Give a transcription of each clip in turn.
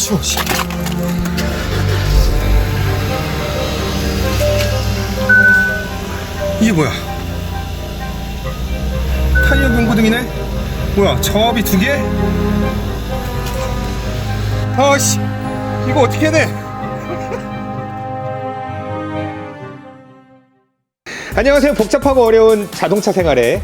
추워 씨. 이게 뭐야 타이어 경고등이네 뭐야 저압이 두 개? 아씨 이거 어떻게 해야 돼 안녕하세요 복잡하고 어려운 자동차 생활에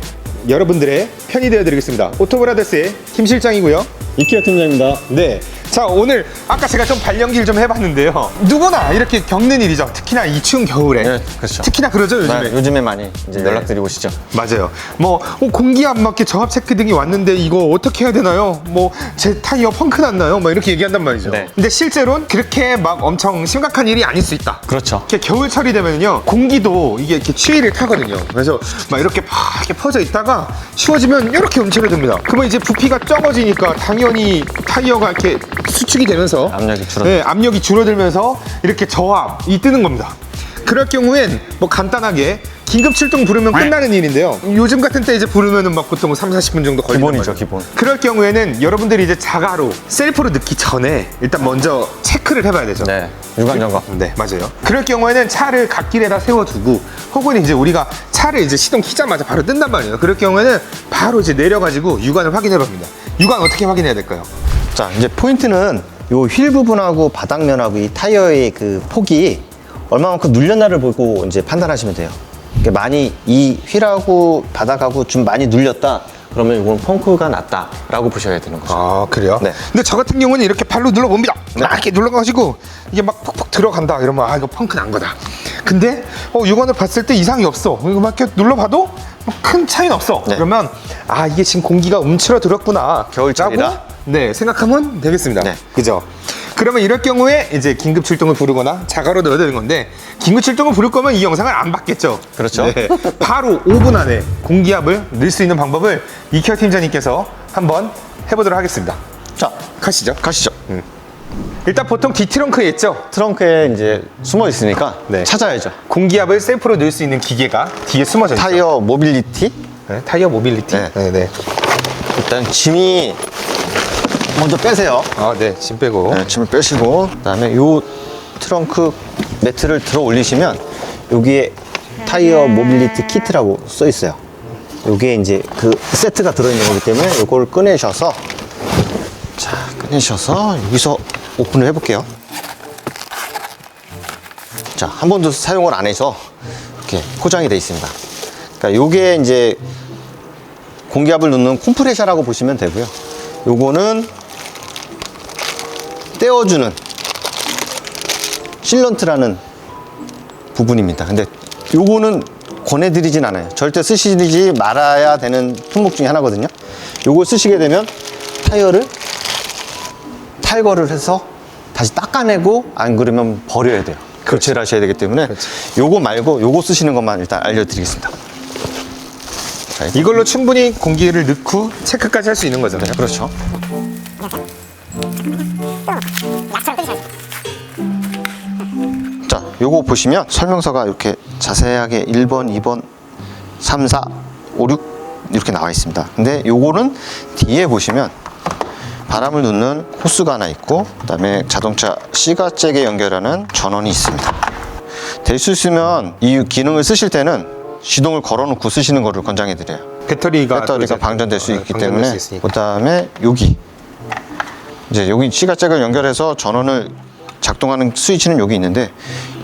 여러분들의 편이 되어드리겠습니다 오토브라더스의 김 실장이고요 이키아 팀장입니다. 네. 자, 오늘 아까 제가 좀 발연기를 좀 해봤는데요. 누구나 이렇게 겪는 일이죠. 특히나 이 추운 겨울에. 네, 그렇죠. 특히나 그러죠, 요즘에. 네, 요즘에 많이 이제 네. 연락드리고 오시죠. 맞아요. 뭐 어, 공기 안 맞게 저압 체크 등이 왔는데 이거 어떻게 해야 되나요? 뭐 제 타이어 펑크 났나요? 막 이렇게 얘기한단 말이죠. 네. 근데 실제로는 그렇게 막 엄청 심각한 일이 아닐 수 있다. 그렇죠. 이렇게 겨울철이 되면요 공기도 이게 이렇게 추위를 타거든요. 그래서 막 이렇게 막 이렇게 퍼져 있다가 추워지면 이렇게 움츠러듭니다. 그러면 이제 부피가 적어지니까 당연히 타이어가 이렇게 수축이 되면서 압력이 줄어들- 네, 압력이 줄어들면서 이렇게 저압이 뜨는 겁니다. 그럴 경우엔 뭐 간단하게 긴급 출동 부르면 끝나는 일인데요. 요즘 같은 때 이제 부르면은 막 보통 3, 40분 정도 걸리는 기본이죠, 거예요. 기본. 그럴 경우에는 여러분들이 이제 자가로 셀프로 넣기 전에 일단 먼저 체크를 해봐야 되죠. 네, 유관 점검. 네, 맞아요. 그럴 경우에는 차를 갓길에다 세워두고 혹은 이제 우리가 차를 이제 시동 키자마자 바로 뜬단 말이에요. 그럴 경우에는 바로 이제 내려가지고 유관을 확인해 봅니다. 유관 어떻게 확인해야 될까요? 자, 이제 포인트는 요 휠 부분하고 바닥면하고 이 타이어의 그 폭이 얼마만큼 눌렸나를 보고 이제 판단하시면 돼요. 많이 이 휠하고 바닥하고 좀 많이 눌렸다. 그러면 이건 펑크가 났다 라고 보셔야 되는 거죠. 아, 그래요? 네. 근데 저 같은 경우는 이렇게 발로 눌러봅니다. 막 이렇게 눌러가지고 이게 막 푹푹 들어간다. 이러면 아, 이거 펑크 난 거다. 근데 어, 유관을 봤을 때 이상이 없어. 이거 막 이렇게 눌러봐도 뭐큰 차이는 없어. 네. 그러면 아, 이게 지금 공기가 움츠러들었구나. 겨울철이다. 네, 생각하면 되겠습니다. 네. 그죠? 그러면 이럴 경우에 이제 긴급 출동을 부르거나 자가로 넣어야 되는 건데 긴급 출동을 부를 거면 이 영상을 안 받겠죠. 그렇죠. 네. 바로 5분 안에 공기압을 넣을 수 있는 방법을 이케어 팀장님께서 한번 해보도록 하겠습니다. 자, 가시죠. 가시죠. 일단 보통 뒤트렁크에 있죠. 트렁크에 이제 숨어 있으니까 네. 찾아야죠. 공기압을 셀프로 넣을 수 있는 기계가 뒤에 숨어져 있죠. 타이어 모빌리티. 네, 타이어 모빌리티. 네. 네, 네. 일단 짐이 먼저 빼세요. 아, 네, 짐 빼고. 네, 짐을 빼시고 그다음에 요 트렁크 매트를 들어 올리시면 여기에 타이어 모빌리티 키트라고 써 있어요. 요게 이제 그 세트가 들어 있는 거기 때문에 요걸 꺼내셔서 자 꺼내셔서 여기서 오픈을 해 볼게요. 자 한 번도 사용을 안 해서 이렇게 포장이 되어 있습니다. 그러니까 요게 이제 공기압을 넣는 콤프레셔라고 보시면 되고요. 요거는 떼어주는 실런트라는 부분입니다. 근데 요거는 권해드리진 않아요. 절대 쓰시지 말아야 되는 품목 중에 하나거든요. 요거 쓰시게 되면 타이어를 탈거를 해서 다시 닦아내고 안 그러면 버려야 돼요. 교체를 하셔야 되기 때문에 요거 말고 요거 쓰시는 것만 일단 알려드리겠습니다. 자, 이걸로 충분히 공기를 넣고 체크까지 할 수 있는 거잖아요. 그렇죠. 자, 요거 보시면 설명서가 이렇게 자세하게 1번, 2번, 3, 4, 5, 6 이렇게 나와 있습니다. 근데 요거는 뒤에 보시면 바람을 넣는 호스가 하나 있고 그다음에 자동차 시가 잭에 연결하는 전원이 있습니다. 될 수 있으면 이 기능을 쓰실 때는 시동을 걸어놓고 쓰시는 거를 권장해 드려요. 배터리가 배터리가 또 방전될 수 어, 있기 때문에 수 있으니까. 그다음에 여기 이제 여기 시가잭을 연결해서 전원을 작동하는 스위치는 여기 있는데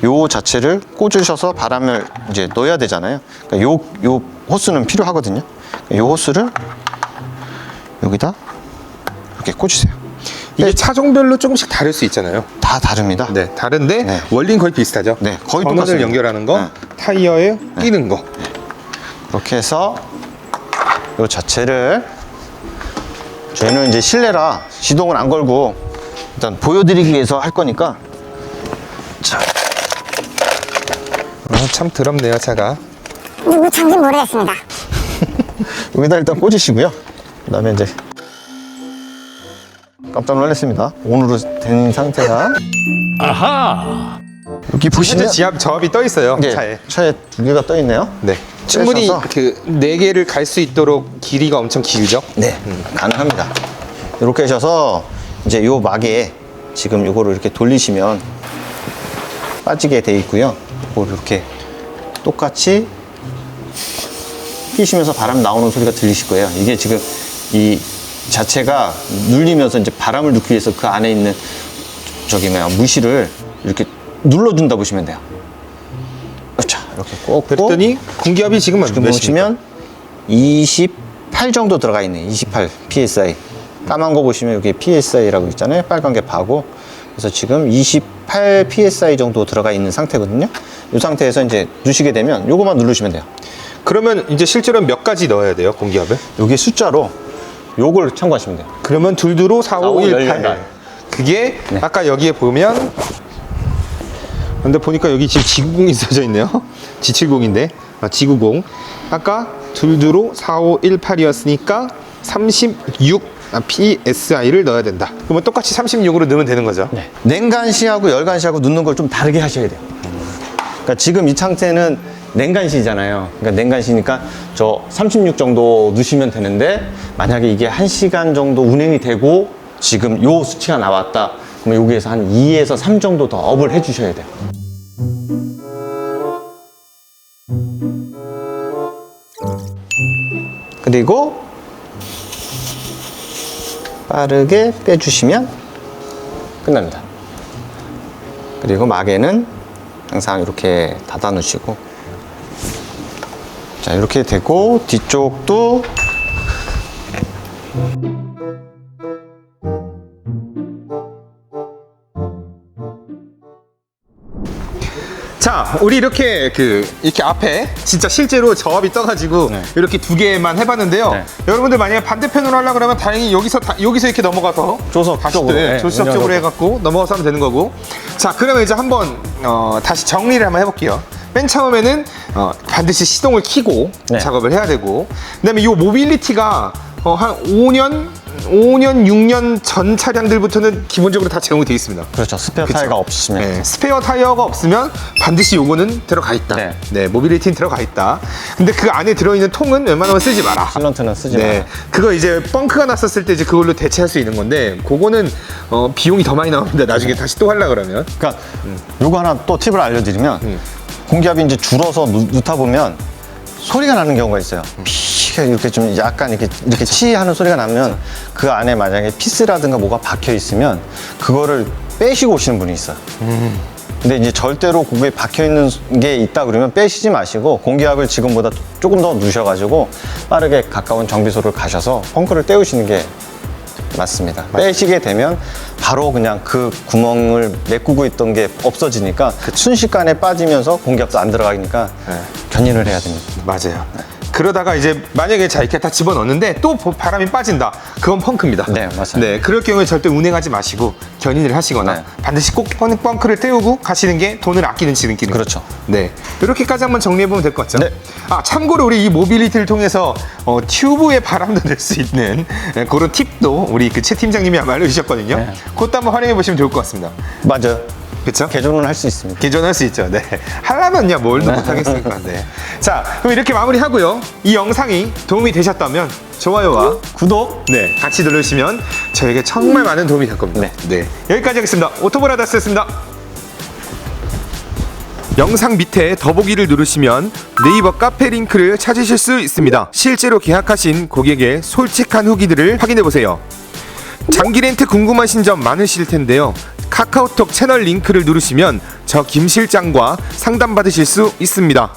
요 자체를 꽂으셔서 바람을 이제 넣어야 되잖아요. 그러니까 요, 요 호스는 필요하거든요. 요 호스를 여기다 이렇게 꽂으세요. 이게 차종별로 조금씩 다를 수 있잖아요. 다 다릅니다. 네, 다른데 네. 원리는 거의 비슷하죠. 네, 거의 전원을 똑같습니다. 연결하는 거, 네. 타이어에 끼는 거. 그렇게 해서 요 자체를 저희는 이제 실내라 시동을 안 걸고 일단 보여드리기 위해서 할 거니까 자 아, 참 더럽네요, 차가. 누구 차인지 모르겠습니다. 여기다 일단 꽂으시고요. 그 다음에 이제 깜짝 놀랐습니다. 온으로 된 상태가 여기 현재 보시면 지압 저압이 떠 있어요, 예, 차에. 차에 두 개가 떠 있네요. 네. 충분히 빼셔서. 그 네 개를 갈 수 있도록 길이가 엄청 길죠. 네, 가능합니다. 이렇게 하셔서 이제 요 막에 지금 요거를 이렇게 돌리시면 빠지게 돼 있고요. 요거를 이렇게 똑같이 끼시면서 바람 나오는 소리가 들리실 거예요. 이게 지금 이 자체가 눌리면서 이제 바람을 넣기 위해서 그 안에 있는 저기 뭐야 무시를 이렇게 눌러준다 보시면 돼요. 자 이렇게 꼭 그랬더니 공기압이 지금 지금? 보시면 28 정도 들어가 있네. 28 psi. 까만 거 보시면 여기 psi라고 있잖아요. 빨간 게 바고. 그래서 지금 28 psi 정도 들어가 있는 상태거든요. 이 상태에서 이제 누시게 되면 요거만 누르시면 돼요. 그러면 이제 실제로 몇 가지 넣어야 돼요 공기압을? 여기 숫자로 요걸 참고하시면 돼요. 그러면 둘두로 4, 5, 1, 8. 그게 네. 아까 여기에 보면 근데 보니까 여기 지금 지구공이 써져 있네요. G70인데 아, 지구공. 아까 둘두로 4, 5, 1, 8이었으니까 36 아, PSI를 넣어야 된다. 그러면 똑같이 36으로 넣으면 되는 거죠. 네. 냉간시하고 열간시하고 넣는 걸 좀 다르게 하셔야 돼요. 그러니까 지금 이 상태는 냉간시잖아요. 그러니까 냉간시니까 저 36 정도 넣으시면 되는데 만약에 이게 1시간 정도 운행이 되고 지금 요 수치가 나왔다. 그러면 여기에서 한 2에서 3 정도 더 업을 해 주셔야 돼요. 그리고 빠르게 빼주시면 끝납니다. 그리고 마개는 항상 이렇게 닫아 놓으시고 자 이렇게 되고 뒤쪽도 자, 우리 이렇게 그 이렇게 앞에 진짜 실제로 저압이 떠가지고 네. 이렇게 두 개만 해봤는데요. 네. 여러분들 만약에 반대편으로 하려 그러면 다행히 여기서 다- 여기서 이렇게 넘어가서 조석 다시 쪽으로, 네, 네, 조수석 쪽으로. 해갖고 넘어가서 하면 되는 거고. 자, 그러면 이제 한번 어, 다시 정리를 한번 해볼게요. 맨 처음에는 어, 반드시 시동을 켜고 네. 작업을 해야 되고, 그다음에 이 모빌리티가 어, 한 5년, 5년, 6년 전 차량들부터는 기본적으로 다 제공이 되어 있습니다. 그렇죠 스페어 그쵸. 타이어가 없으시면 네, 스페어 타이어가 없으면 반드시 요거는 들어가 있다. 네. 네. 모빌리티는 들어가 있다. 근데 그 안에 들어있는 통은 웬만하면 쓰지 마라. 실런트는 쓰지 네, 마라 그거 이제 뻥크가 났었을 때 이제 그걸로 대체할 수 있는 건데, 그거는 어, 비용이 더 많이 나옵니다. 나중에 다시 또 하려 그러면. 그러니까 요거 하나 또 팁을 알려드리면 음. 공기압이 이제 줄어서 누, 넣다 보면 소리가 나는 경우가 있어요. 피가 이렇게 좀 약간 이렇게 이렇게 치하는 소리가 나면 그 안에 만약에 피스라든가 뭐가 박혀 있으면 그거를 빼시고 오시는 분이 있어요. 근데 이제 절대로 거기에 박혀 있는 게 있다 그러면 빼시지 마시고 공기압을 지금보다 조금 더 누셔가지고 빠르게 가까운 정비소를 가셔서 펑크를 떼우시는 게 맞습니다. 빼시게 되면 바로 그냥 그 구멍을 메꾸고 있던 게 없어지니까 순식간에 빠지면서 공기압도 안 들어가니까 네. 견인을 해야 됩니다. 맞아요. 그러다가 이제 만약에 자 이렇게 다 집어넣는데 또 보- 바람이 빠진다. 그건 펑크입니다. 네, 맞아요. 네, 그럴 경우에 절대 운행하지 마시고 견인을 하시거나 네. 반드시 꼭 펑- 펑크를 떼우고 가시는 게 돈을 아끼는 지름길입니다. 그렇죠. 네, 이렇게까지 한번 정리해 보면 될 것 같죠? 네. 아 참고로 우리 이 모빌리티를 통해서 어, 튜브에 바람도 낼 수 있는 네, 그런 팁도 우리 그 최 팀장님이 아마 알려주셨거든요. 네. 그것도 한번 활용해 보시면 좋을 것 같습니다. 맞아요. 그렇죠? 개조는 할 수 있습니다. 개전할 수 있죠. 네. 하려면야 뭘도 못하겠습니까. 네. 자, 그럼 이렇게 마무리하고요. 이 영상이 도움이 되셨다면 좋아요와 구독. 네, 같이 눌러주시면 저에게 정말 많은 도움이 될 겁니다. 네. 여기까지 하겠습니다. 오토브라더스였습니다. 영상 밑에 더보기를 누르시면 네이버 카페 링크를 찾으실 수 있습니다. 실제로 계약하신 고객의 솔직한 후기들을 확인해 보세요. 장기 렌트 궁금하신 점 많으실 텐데요. 카카오톡 채널 링크를 누르시면 저 김 실장과 상담 받으실 수 있습니다.